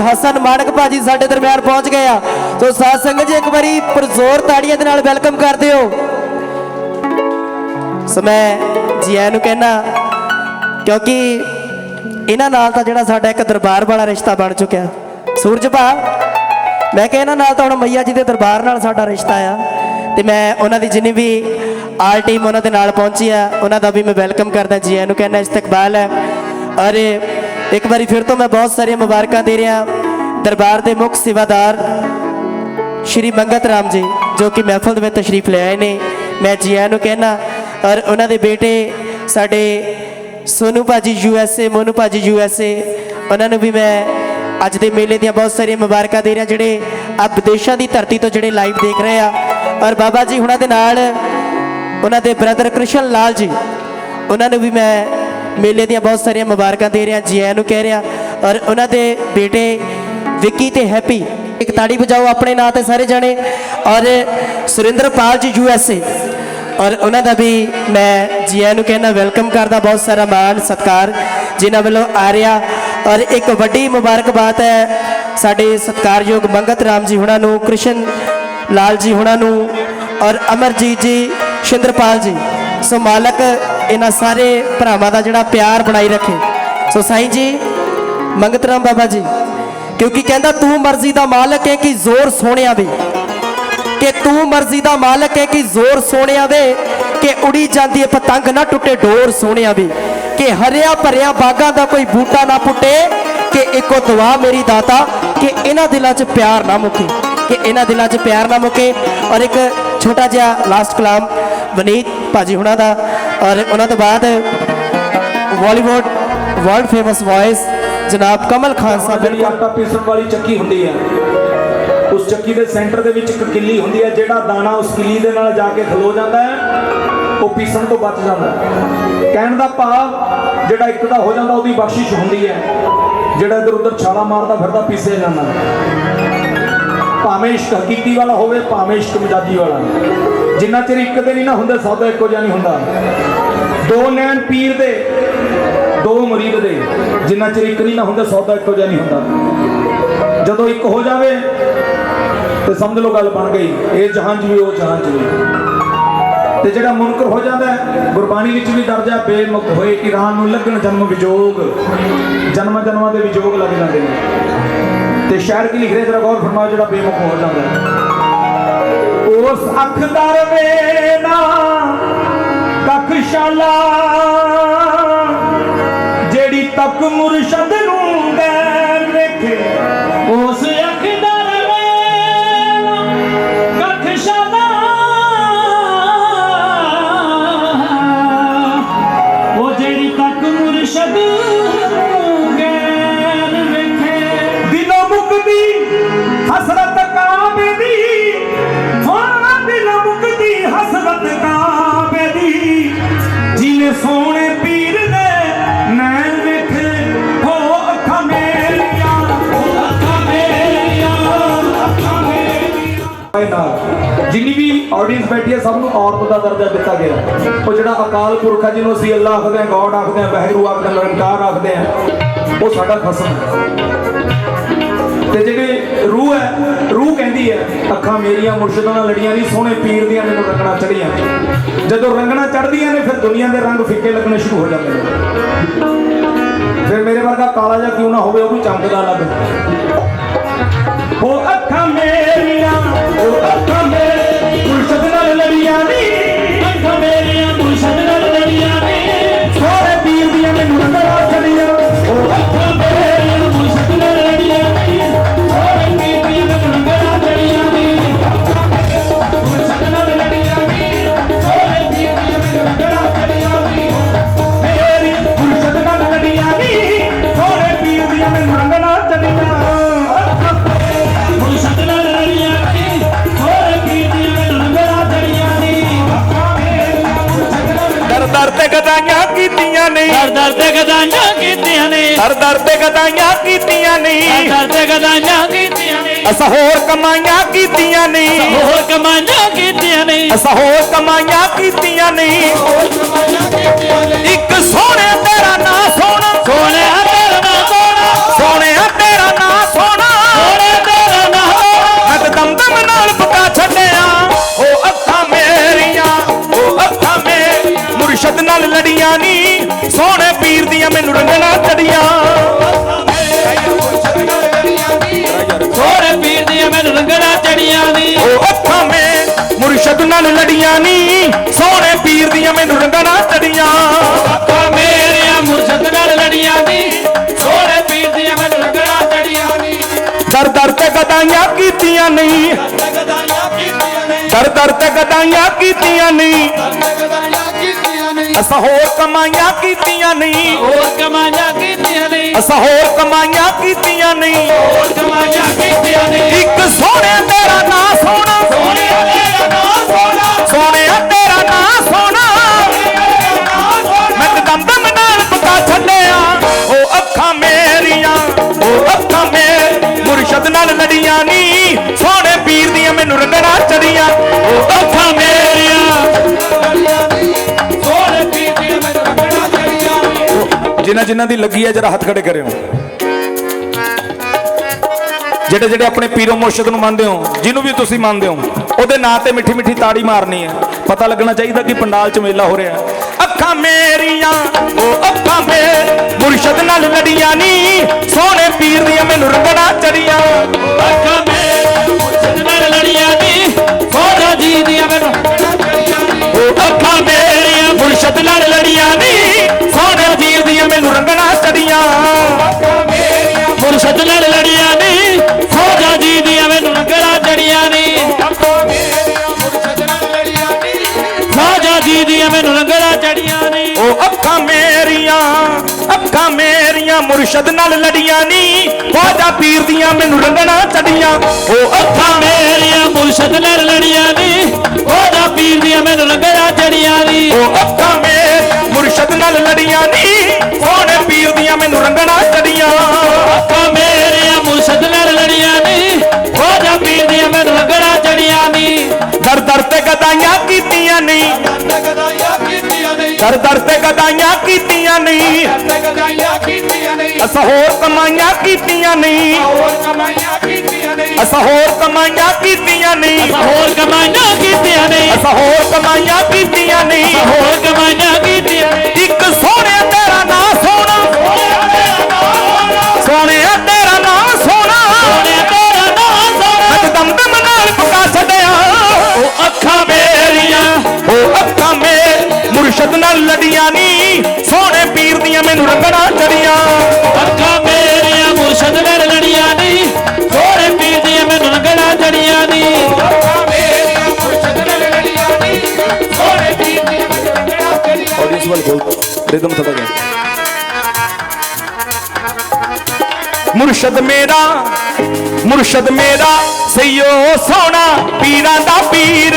ਹਸਨ ਮਾਨਕ ਭਾਜੀ ਸਾਡੇ ਦਰਮਿਆਨ ਪਹੁੰਚ ਗਏ ਆ। ਸੋ ਸਾਧ ਸੰਗਤ ਜੀ, ਇੱਕ ਵਾਰੀ ਪੁਰਜ਼ੋਰ ਤਾੜੀਆਂ ਦੇ ਨਾਲ ਵੈਲਕਮ ਕਰਦੇ ਹੋ ਸੋ ਮੈਂ ਜੀ ਨੂੰ ਕਹਿਣਾ ਕਿਉਂਕਿ ਇਹਨਾਂ ਨਾਲ ਤਾਂ ਜਿਹੜਾ ਸਾਡਾ ਇੱਕ ਦਰਬਾਰ ਵਾਲਾ ਰਿਸ਼ਤਾ ਬਣ ਚੁੱਕਿਆ। ਸੂਰਜ ਭਾ, ਮੈਂ ਕਿਹਾ ਇਹਨਾਂ ਨਾਲ ਤਾਂ ਹੁਣ ਮਈਆ ਜੀ ਦੇ ਦਰਬਾਰ ਨਾਲ ਸਾਡਾ ਰਿਸ਼ਤਾ ਆ। ਤੇ ਮੈਂ ਉਹਨਾਂ ਦੀ ਜਿੰਨੀ ਵੀ ਆਲ ਟੀਮ ਉਹਨਾਂ ਦੇ ਨਾਲ ਪਹੁੰਚੀ ਆ, ਉਹਨਾਂ ਦਾ ਵੀ ਮੈਂ ਵੈਲਕਮ ਕਰਦਾ। ਜੀ ਆਇਆਂ ਕਹਿੰਦਾ ਕਹਿਣਾ ਇਸਤਕਬਾਲ ਹੈ। ਅਰੇ ਇੱਕ ਵਾਰੀ ਫਿਰ ਤੋਂ ਮੈਂ ਬਹੁਤ ਸਾਰੀਆਂ ਮੁਬਾਰਕਾਂ ਦੇ ਰਿਹਾ ਦਰਬਾਰ ਦੇ ਮੁੱਖ ਸੇਵਾਦਾਰ ਸ਼੍ਰੀ ਮੰਗਤ ਰਾਮ ਜੀ, ਜੋ ਕਿ ਮਹਿਫਲ ਦੇ ਵਿੱਚ ਤਸ਼ਰੀਫ ਲੈ ਆਏ ਨੇ। ਮੈਂ ਜੀ ਆਇਆਂ ਨੂੰ ਕਹਿਣਾ ਔਰ ਉਹਨਾਂ ਦੇ ਬੇਟੇ ਸਾਡੇ ਸੋਨੂ ਭਾਜੀ ਯੂ ਐਸ ਏ, ਮੋਨੂ ਭਾਜੀ ਯੂ ਐਸ ਏ, ਉਹਨਾਂ ਨੂੰ ਵੀ ਮੈਂ ਅੱਜ ਦੇ ਮੇਲੇ ਦੀਆਂ ਬਹੁਤ ਸਾਰੀਆਂ ਮੁਬਾਰਕਾਂ ਦੇ ਰਿਹਾ, ਜਿਹੜੇ ਆ ਵਿਦੇਸ਼ਾਂ ਦੀ ਧਰਤੀ ਤੋਂ ਜਿਹੜੇ ਲਾਈਵ ਦੇਖ ਰਹੇ ਆ। ਔਰ ਬਾਬਾ ਜੀ ਹੁਣਾਂ ਦੇ ਨਾਲ ਉਹਨਾਂ ਦੇ ਬ੍ਰਦਰ ਕ੍ਰਿਸ਼ਨ ਲਾਲ ਜੀ, ਉਹਨਾਂ ਨੂੰ ਵੀ ਮੈਂ ਮੇਲੇ ਦੀਆਂ ਬਹੁਤ ਸਾਰੀਆਂ ਮੁਬਾਰਕਾਂ ਦੇ ਰਿਹਾ ਜੀ ਆਇਆਂ ਨੂੰ ਕਹਿ ਰਿਹਾ। ਔਰ ਉਹਨਾਂ ਦੇ ਬੇਟੇ ਵਿੱਕੀ ਤੇ ਹੈਪੀ, ਇੱਕ ਤਾੜੀ ਵਜਾਓ ਆਪਣੇ ਨਾਂ ਤੇ ਸਾਰੇ ਜਣੇ। ਔਰ ਸੁਰਿੰਦਰਪਾਲ ਜੀ ਯੂ ਐਸ ਏ। ਔਰ ਉਹਨਾਂ ਦਾ ਵੀ ਮੈਂ ਜੀਆਂ ਨੂੰ ਕਹਿਣਾ, ਵੈਲਕਮ ਕਰਦਾ ਬਹੁਤ ਸਾਰਾ ਮਾਣ, ਸਤਿਕਾਰ ਜਿਨ੍ਹਾਂ ਵੱਲੋਂ ਆ ਰਿਹਾ। ਔਰ ਇੱਕ ਵੱਡੀ ਮੁਬਾਰਕਬਾਦ ਹੈ ਸਾਡੇ ਸਤਿਕਾਰਯੋਗ ਮੰਗਤ ਰਾਮ ਜੀ ਹੁਣਾਂ ਨੂੰ, ਕ੍ਰਿਸ਼ਨ ਲਾਲ ਜੀ ਹੁਣਾਂ ਨੂੰ, ਔਰ ਅਮਰਜੀਤ ਜੀ, ਸ਼ਿੰਦਰਪਾਲ ਜੀ। ਸੋ ਮਾਲਕ ਇਹਨਾਂ ਸਾਰੇ ਭਰਾਵਾਂ ਦਾ ਜਿਹੜਾ ਪਿਆਰ ਬਣਾਈ ਰੱਖੇ। ਸੋ ਸਾਈਂ ਜੀ, ਮੰਗਤ ਰਾਮ ਬਾਬਾ ਜੀ, ਕਿਉਂਕਿ ਕਹਿੰਦਾ ਤੂੰ ਮਰਜ਼ੀ ਦਾ ਮਾਲਕ ਹੈ ਕਿ ਜ਼ੋਰ ਸੋਹਣਿਆ ਵੇ ਕਿ ਤੂੰ ਮਰਜ਼ੀ ਦਾ ਮਾਲਕ ਹੈ ਕਿ ਜ਼ੋਰ ਸੋਹਣਿਆ ਵੇ ਕਿ ਉੜੀ ਜਾਂਦੀ ਹੈ ਪਤੰਗ ਨਾ ਟੁੱਟੇ, ਡੋਰ ਸੋਹਣਿਆ ਵੇ ਕਿ ਹਰਿਆ ਭਰਿਆ ਬਾਗਾਂ ਦਾ ਕੋਈ ਬੂਟਾ ਨਾ ਪੁੱਟੇ। ਕਿ ਇੱਕੋ ਦੁਆ ਮੇਰੀ ਦਾਤਾ, ਕਿ ਇਹਨਾਂ ਦਿਲਾਂ 'ਚ ਪਿਆਰ ਨਾ ਮੁੱਕੇ। ਕਿ ਇਹਨਾਂ ਦਿਲਾਂ 'ਚ ਪਿਆਰ ਨਾ ਮੁੱਕੇ। ਔਰ ਇੱਕ ਛੋਟਾ ਜਿਹਾ ਲਾਸਟ ਕਲਾਮ, ਵਨੀਤ ਭਾਜੀ ਹੁਣਾਂ ਦਾ ਔਰ ਉਹਨਾਂ ਤੋਂ ਬਾਅਦ ਬਾਲੀਵੁੱਡ ਵਰਲਡ ਫੇਮਸ ਵੌਇਸ ਜਨਾਬ ਕਮਲ ਖਾਨ ਸਾਹਿਬ ਜਿਹੜੀ ਆਟਾ ਪੀਸਣ ਵਾਲੀ ਚੱਕੀ ਹੁੰਦੀ ਹੈ। ਉਸ ਚੱਕੀ ਦੇ ਸੈਂਟਰ ਦੇ ਵਿੱਚ ਇੱਕ ਕਿੱਲੀ ਹੁੰਦੀ ਹੈ ਜਿਹੜਾ ਦਾਣਾ ਉਸ ਕਿੱਲੀ ਦੇ ਨਾਲ ਜਾ ਕੇ ਖਲੋ ਜਾਂਦਾ ਹੈ ਉਹ ਪੀਸਣ ਤੋਂ ਬਚ ਜਾਂਦਾ ਹੈ। ਕਹਿਣ ਦਾ ਭਾਵ ਜਿਹੜਾ ਇੱਕ ਦਾ ਹੋ ਜਾਂਦਾ ਉਹਦੀ ਬਖਸ਼ਿਸ਼ ਹੁੰਦੀ ਹੈ। ਜਿਹੜਾ ਇਧਰ ਉਧਰ ਛਾਲਾ ਮਾਰਦਾ ਫਿਰਦਾ ਪੀਸਿਆ ਜਾਂਦਾ ਭਾਵੇਂ ਇਸ਼ਕ ਹਕੀਕੀ ਵਾਲਾ ਹੋਵੇ ਭਾਵੇਂ ਇਸ਼ਕ ਮਜਾਜੀ ਵਾਲਾ। ਜਿੰਨਾ ਚਿਰ ਇੱਕ ਦੇ ਨਹੀਂ ਨਾ ਹੁੰਦਾ ਸੌਦਾ ਇੱਕੋ ਜਿਹਾ ਨਹੀਂ ਹੁੰਦਾ। ਦੋ ਨੈਣ ਪੀਰ ਦੇ, ਦੋ ਮੁਰੀਦ ਦੇ। ਜਿੰਨਾ ਚਿਰ ਇੱਕ ਨਹੀਂ ਨਾ ਹੁੰਦਾ, ਸੌਦਾ ਇੱਕੋ ਜਿਹਾ ਨਹੀਂ ਹੁੰਦਾ। ਜਦੋਂ ਇੱਕ ਹੋ ਜਾਵੇ, ਤੇ ਸਮਝ ਲਓ ਗੱਲ ਬਣ ਗਈ, ਇਹ ਜਹਾਨ 'ਚ ਵੀ ਉਹ ਜਹਾਨ 'ਚ ਵੀ ਤੇ ਜਿਹੜਾ ਮੁਨਕਰ ਹੋ ਜਾਂਦਾ ਗੁਰਬਾਣੀ ਵਿੱਚ ਵੀ ਦਰਜਾ ਬੇਮੁਖ ਹੋਏ ਇਰਾਨ ਨੂੰ ਲੱਗਣ ਜਨਮ ਵਿਜੋਗ। ਜਨਮ ਜਨਮਾਂ ਦੇ ਵਿਜੋਗ ਲੱਗ ਜਾਂਦੇ ਨੇ। ਤੇ ਸ਼ਾਇਰ ਕੀ ਲਿਖ ਰਿਹਾ, ਜਰਾ ਗੌਰ ਫਰਮਾਓ, ਜਿਹੜਾ ਬੇਮੁਖ ਹੋ ਜਾਂਦਾ ਹੈ। ਉਸ ਅੱਖਦਾਰ ਵੇਨਾ ਕਖਸ਼ਾਲਾ ਜਿਹੜੀ ਤੱਕ ਮੁਰਸ਼ਦ ਜਿੰਨੀ ਵੀ ਆਡੀਅנס ਬੈਠੀ ਹੈ, ਸਭ ਨੂੰ ਔਰਤ ਦਾ ਦਰਜਾ ਦਿੱਤਾ ਗਿਆ। ਉਹ ਜਿਹੜਾ ਅਕਾਲ ਪੁਰਖ ਹੈ, ਜਿਹਨੂੰ ਅਸੀਂ ਅੱਲਾਹ ਆਖਦੇ ਹਾਂ ਗੋਡ ਆਖਦੇ ਹਾਂ ਬਹਿਰੂ ਆਖਦੇ ਹਾਂ, ਨਿਰੰਕਾਰ ਆਖਦੇ ਹਾਂ, ਉਹ ਸਾਡਾ ਖਸਮ ਤੇ ਜਿਹੜੇ ਰੂਹ ਹੈ, ਰੂਹ ਕਹਿੰਦੀ ਹੈ, ਅੱਖਾਂ ਮੇਰੀਆਂ ਮੁਰਸ਼ਿਦਾਂ ਨਾਲ ਲੜੀਆਂ ਨਹੀਂ, ਸੋਹਣੇ ਪੀਰ ਦੀਆਂ ਮੈਨੂੰ ਰੰਗਣਾ ਚੜੀਆਂ ਜਦੋਂ ਰੰਗਣਾ ਚੜਦੀਆਂ ਨੇ, ਫਿਰ ਦੁਨੀਆ ਦੇ ਰੰਗ ਫਿੱਕੇ ਲੱਗਣੇ ਸ਼ੁਰੂ ਹੋ ਜਾਂਦੇ ਨੇ। ਫਿਰ ਮੇਰੇ ਵਰਗਾ ਕਾਲਾ ਜਿਹਾ ਕਿਉਂ ਨਾ ਹੋਵੇ, ਉਹ ਵੀ ਚਮਕਦਾ ਲੱਗ ਉਹ ਅੱਖਾਂ ਮੇਰੀਆਂ, ਉਹ ਅੱਖਾਂ ਮੇਰੀਆਂ ਦਰ ਤੇ ਗਦਾਈਆਂ ਕੀਤੀਆਂ ਨੇ। ਦਰ ਦਰ ਤੇ ਗਦਾਈਆਂ ਕੀਤੀਆਂ ਨੇ। ਦਰ ਤੇ ਗਦਾਈਆਂ ਕੀਤੀਆਂ ਨੇ। ਅਸਾਂ ਹੋਰ ਕਮਾਈਆਂ ਕੀਤੀਆਂ ਨੇ। ਹੋਰ ਕਮਾਈਆਂ ਕੀਤੀਆਂ ਨੇ। ਅਸਾਂ ਹੋਰ ਕਮਾਈਆਂ ਕੀਤੀਆਂ ਨੇ। ਹੋਰ ਕਮਾਈਆਂ ਕੀਤੀਆਂ ਇੱਕ ਸੋਹਣੇ। ਤੇਰਾ ਨਾਂ ਸੋਹਣਾ। ਸੋਹਣੇ। ਤੇਰਾ ਨਾਂ ਸੋਹਣਾ। ਸੋਹਣਾ ਨਾਲ ਪਕਾ ਛੱਡਿਆ। ਉਹ ਅੱਖਾਂ ਮੇਰੀਆਂ ਉਹ ਅੱਖਾਂ ਮੇ ਮੁਰਸ਼ਦ ਨਾਲ ਲੜੀਆਂ ਨੀ। ਮੈਨੂੰ ਰੰਗਣਾ ਚੜੀਆਂ ਸੋਹਣੇ ਪੀਰ ਦੀਆਂ ਮੈਨੂੰ ਰੰਗਣਾ ਚੜੀਆਂ ਨੀ। ਉਹ ਅੱਖਾਂ ਮੇ ਮੁਰਸ਼ਦ ਨਾਲ ਲੜੀਆਂ ਨੀ। ਸੋਹਣੇ ਪੀਰ ਦੀਆਂ ਮੈਨੂੰ ਰੰਗਣਾ ਚੜੀਆਂ ਅੱਖਾਂ ਮੇਰੀਆਂ ਮੁਰਸ਼ਦ ਨਾਲ ਲੜੀਆਂ ਨੀ। ਸੋਹਣੇ ਪੀਰ ਦੀਆਂ ਮੈਨੂੰ ਰੰਗਣਾ ਚੜੀਆਂ ਨੀ। ਦਰ ਦਰ ਤੇ ਗਦਾਈਆਂ ਕੀਤੀਆਂ ਨਹੀਂ ਦਰ ਦਰ ਤੇ ਗਦਾਈਆਂ ਕੀਤੀਆਂ ਨਹੀਂ ਅਸਾਂ ਹੋਰ ਕਮਾਈਆਂ ਕੀਤੀਆਂ ਨਹੀਂ। ਹੋਰ ਕਮਾਈਆਂ ਕੀਤੀਆਂ ਨੀ ਅਸਾਂ ਹੋਰ ਕਮਾਈਆਂ ਕੀਤੀਆਂ ਨਹੀਂ। ਹੋਰ ਕਮਾਈਆਂ ਕੀਤੀਆਂ ਨੀ ਇੱਕ ਸੋਹਣਿਆ ਤੇਰਾ ਨਾਂ ਸੋਹਣਾ। ਸੋਹਣਿਆ ਜਿਨ੍ਹਾਂ ਦੀ ਲੱਗੀ ਹੈ, ਜਰਾ ਹੱਥ ਖੜੇ ਕਰਿਓ। ਜਿਹੜੇ ਜਿਹੜੇ ਆਪਣੇ ਪੀਰੋ ਮੁਰਸ਼ਿਦ ਨੂੰ ਮੰਨਦੇ ਹੋ, ਜਿਹਨੂੰ ਵੀ ਤੁਸੀਂ ਮੰਨਦੇ ਹੋ, ਉਹਦੇ ਨਾਂ ਤੇ ਮਿੱਠੀ ਮਿੱਠੀ ਤਾੜੀ ਮਾਰਨੀ ਹੈ। ਪਤਾ ਲੱਗਣਾ ਚਾਹੀਦਾ ਕਿ ਪੰਡਾਲ 'ਚ ਮੇਲਾ ਹੋ ਰਿਹਾ ਅੱਖਾਂ ਮੇਰੀਆਂ ਉਹ ਅੱਖਾਂ ਮੇ, ਮੁਰਸ਼ਿਦ ਨਾਲ ਲੜੀਆਂ ਨੀ, ਸੋਹਣੇ ਪੀਰ ਦੀਆਂ ਮੈਨੂੰ ਰੰਗਣਾ ਚੜੀਆਂ। ਨਾਲ ਲੜੀਆਂ ਨੀ ਸੋਹਣਾ ਜੀ ਦੀਆਂ ਮੈਨੂੰ ਨੀ। ਸੋਹਣਾ ਜੀ ਦੀਆਂ ਮੈਨੂੰ ਚੜੀਆਂ ਨੀ। ਉਹ ਅੱਖਾਂ ਮੇਰੀਆਂ ਅੱਖਾਂ ਮੇਰੀਆਂ ਮੁਰਸ਼ਦ ਨਾਲ ਲੜੀਆਂ ਨੀ ਖਵਾਜਾ ਪੀਰ ਦੀਆਂ ਮੈਨੂੰ ਰੰਗਣਾ ਚੜੀਆਂ। ਉਹ ਅੱਖਾਂ ਮੇਰੀਆਂ ਮੁਰਸ਼ਦ ਨਾਲ ਲੜੀਆਂ ਨੀ ਉਹਦਾ ਪੀਰ ਦੀਆਂ ਮੈਨੂੰ ਰੰਗਣਾ ਚੜੀਆਂ ਨੀ। ਉਹ ਅੱਖਾਂ ਮੇ ਮੁਰਸ਼ਦ ਨਾਲ ਲੜੀਆਂ ਨੀ ਨਹੀਂ ਦਰ ਦਰ ਤੇ ਗਦਾਈਆਂ ਕੀਤੀਆਂ ਨਹੀਂ। ਅਸਾਂ ਹੋਰ ਕਮਾਈਆਂ ਕੀਤੀਆਂ ਨਹੀਂ। ਅਸਾਂ ਹੋਰ ਕਮਾਈਆਂ ਕੀਤੀਆਂ ਨਹੀਂ। ਹੋਰ ਕਮਾਈਆਂ ਕੀਤੀਆਂ ਨਹੀਂ। ਅਸਾਂ ਹੋਰ ਕਮਾਈਆਂ ਕੀਤੀਆਂ ਨਹੀਂ। ਹੋਰ ਕਮਾਈਆਂ ਕੀਤੀਆਂ 100 ਆਡੀਅנס ਵੱਲ ਬੋਲ ਰਿਦਮ ਥੋੜਾ ਜਿਹਾ ਮੁਰਸ਼ਦ ਮੇਰਾ ਮੁਰਸ਼ਦ ਮੇਰਾ, ਸਈਓ ਸੋਹਣਾ ਪੀਰਾਂ ਦਾ ਪੀਰ।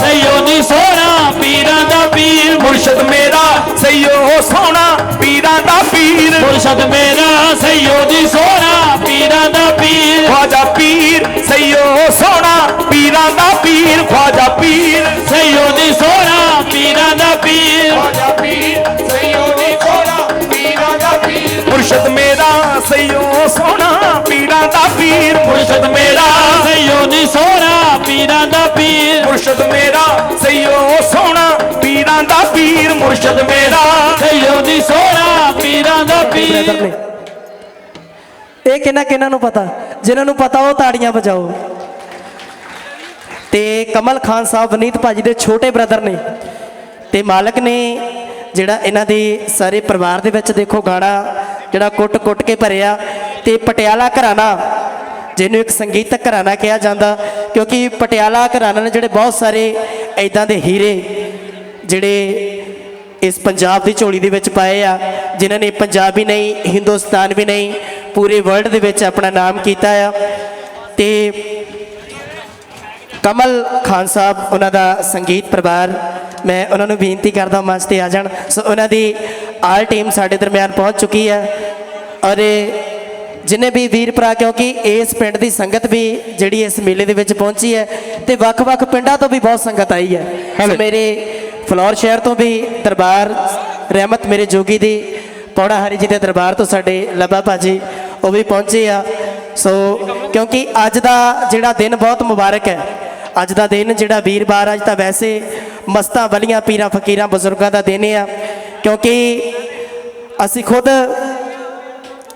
ਸਈਓ ਨੀ ਸੋਹਣਾ ਪੀਰਾਂ ਦਾ ਪੀਰ। ਮੁਰਸ਼ਦ ਮੇਰਾ, ਸਈਓ ਸੋਹਣਾ ਪੀਰਾਂ ਦਾ ਪੀਰ। ਮੁਰਸ਼ਦ ਮੇਰਾ, ਸਈਓ ਨੀ ਸੋਹਣਾ ਪੀਰਾਂ ਦਾ ਪੀਰ। ਖਵਾਜਾ ਪੀਰ, ਸਈਓ ਸੋਹਣਾ ਪੀਰਾਂ ਦਾ ਪੀਰ। ਖਵਾਜਾ ਪੀਰ, ਸਈਓ ਨੀ ਸੋਹਣਾ ਪੀਰਾਂ। ਦਾ ਪੀਰ ਮੁਰਸ਼ਦ ਮੇਰਾ ਸਈਓ ਸੋਹਣਾ ਪੀਰਾਂ ਦਾ ਪੀਰ। ਮੁਰਸ਼ਦ ਮੇਰਾ ਸਈਓ ਨੀ ਸੋਹਣਾ ਪੀਰਾਂ ਦਾ ਪੀਰ। ਮੁਰਸ਼ਦ ਮੇਰਾ ਸਈਓ ਸੋਹਣਾ ਪੀਰਾਂ ਦਾ ਪੀਰ। ਮੁਰਸ਼ਦ ਮੇਰਾ ਸਈਓ ਨੀ ਸੋਹਣਾ ਪੀਰਾਂ ਦਾ ਪੀਰ। ਬ੍ਰਦਰ ਨੇ ਇਹ ਕਿੰਨਾ ਕਿੰਨਾ ਨੂੰ ਪਤਾ? ਜਿਨ੍ਹਾਂ ਨੂੰ ਪਤਾ ਉਹ ਤਾੜੀਆਂ ਵਜਾਓ। ਤੇ ਕਮਲ ਖਾਨ ਸਾਹਿਬ ਵਨੀਤ ਭਾਜੀ ਦੇ ਛੋਟੇ ਬ੍ਰਦਰ ਨੇ। ਤੇ ਮਾਲਕ ਨੇ ਜਿਹੜਾ ਇਹਨਾਂ ਦੇ ਸਾਰੇ ਪਰਿਵਾਰ ਦੇ ਵਿੱਚ ਦੇਖੋ ਗਾਣਾ ਜਿਹੜਾ ਕੁੱਟ-ਕੁੱਟ ਕੇ ਭਰਿਆ ਤੇ ਪਟਿਆਲਾ ਘਰਾਣਾ, ਜਿਹਨੂੰ ਇੱਕ ਸੰਗੀਤਕ ਘਰਾਣਾ ਕਿਹਾ ਜਾਂਦਾ, ਕਿਉਂਕਿ ਪਟਿਆਲਾ ਘਰਾਣਾ ਨੇ ਜਿਹੜੇ ਬਹੁਤ ਸਾਰੇ ਐਦਾਂ ਦੇ ਹੀਰੇ ਜਿਹੜੇ ਇਸ ਪੰਜਾਬ ਦੀ ਝੋਲੀ ਦੇ ਵਿੱਚ ਪਾਏ ਆ, ਜਿਨ੍ਹਾਂ ਨੇ ਪੰਜਾਬ ਹੀ ਨਹੀਂ, ਹਿੰਦੁਸਤਾਨ ਵੀ ਨਹੀਂ, ਪੂਰੇ ਵਰਲਡ ਦੇ ਵਿੱਚ ਆਪਣਾ ਨਾਮ ਕੀਤਾ ਆ। ਤੇ ਕਮਲ ਖਾਨ ਸਾਹਿਬ ਉਹਨਾਂ ਦਾ ਸੰਗੀਤ ਪਰਿਵਾਰ ਮੈਂ ਉਹਨਾਂ ਨੂੰ ਬੇਨਤੀ ਕਰਦਾ ਮੰਚ ਤੇ ਆ ਜਾਣ। ਸੋ ਉਹਨਾਂ ਦੀ ਆਲ ਟੀਮ ਸਾਡੇ ਦਰਮਿਆਨ ਪਹੁੰਚ ਚੁੱਕੀ ਹੈ। ਔਰ ਜਿੰਨੇ ਵੀ ਵੀਰ ਭਰਾ ਕਿਉਂਕਿ ਇਸ ਪਿੰਡ ਦੀ ਸੰਗਤ ਵੀ ਜਿਹੜੀ ਇਸ ਮੇਲੇ ਦੇ ਵਿੱਚ ਪਹੁੰਚੀ ਹੈ ਤੇ ਵੱਖ-ਵੱਖ ਪਿੰਡਾਂ ਤੋਂ ਵੀ ਬਹੁਤ ਸੰਗਤ ਆਈ ਹੈ। ਸੋ ਮੇਰੇ ਫਲੋਰ ਸ਼ਹਿਰ ਤੋਂ ਵੀ ਦਰਬਾਰ ਰਹਿਮਤ ਮੇਰੇ ਜੋਗੀ ਦੀ ਪੌੜਾ ਹਰੀ ਜੀ ਦੇ ਦਰਬਾਰ ਤੋਂ ਸਾਡੇ ਲੱਭਾ ਭਾਜੀ ਉਹ ਵੀ ਪਹੁੰਚੇ ਆ। ਸੋ ਕਿਉਂਕਿ ਅੱਜ ਦਾ ਜਿਹੜਾ ਦਿਨ ਬਹੁਤ ਮੁਬਾਰਕ ਹੈ। ਅੱਜ ਦਾ ਦਿਨ ਜਿਹੜਾ ਵੀਰਵਾਰ ਅੱਜ ਤਾਂ ਵੈਸੇ ਮਸਤਾਂ ਵਲੀਆਂ ਪੀਰਾਂ ਫਕੀਰਾਂ ਬਜ਼ੁਰਗਾਂ ਦਾ ਦਿਨ ਆ, ਕਿਉਂਕਿ ਅਸੀਂ ਖੁਦ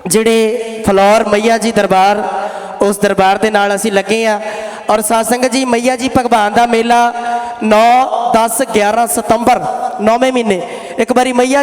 ਜਿਹੜੇ ਫਲੌਰ ਮਈਆ ਜੀ ਦਰਬਾਰ, ਉਸ ਦਰਬਾਰ ਦੇ ਨਾਲ ਅਸੀਂ ਲੱਗੇ ਆ ਔਰ ਸਾਧ ਸੰਗਤ ਜੀ, ਮਈਆ ਜੀ ਭਗਵਾਨ ਦਾ ਮੇਲਾ 9 10 11 ਸਤੰਬਰ 9ਵੇਂ ਮਹੀਨੇ, ਇੱਕ ਵਾਰੀ ਮਈਆ ਜੀ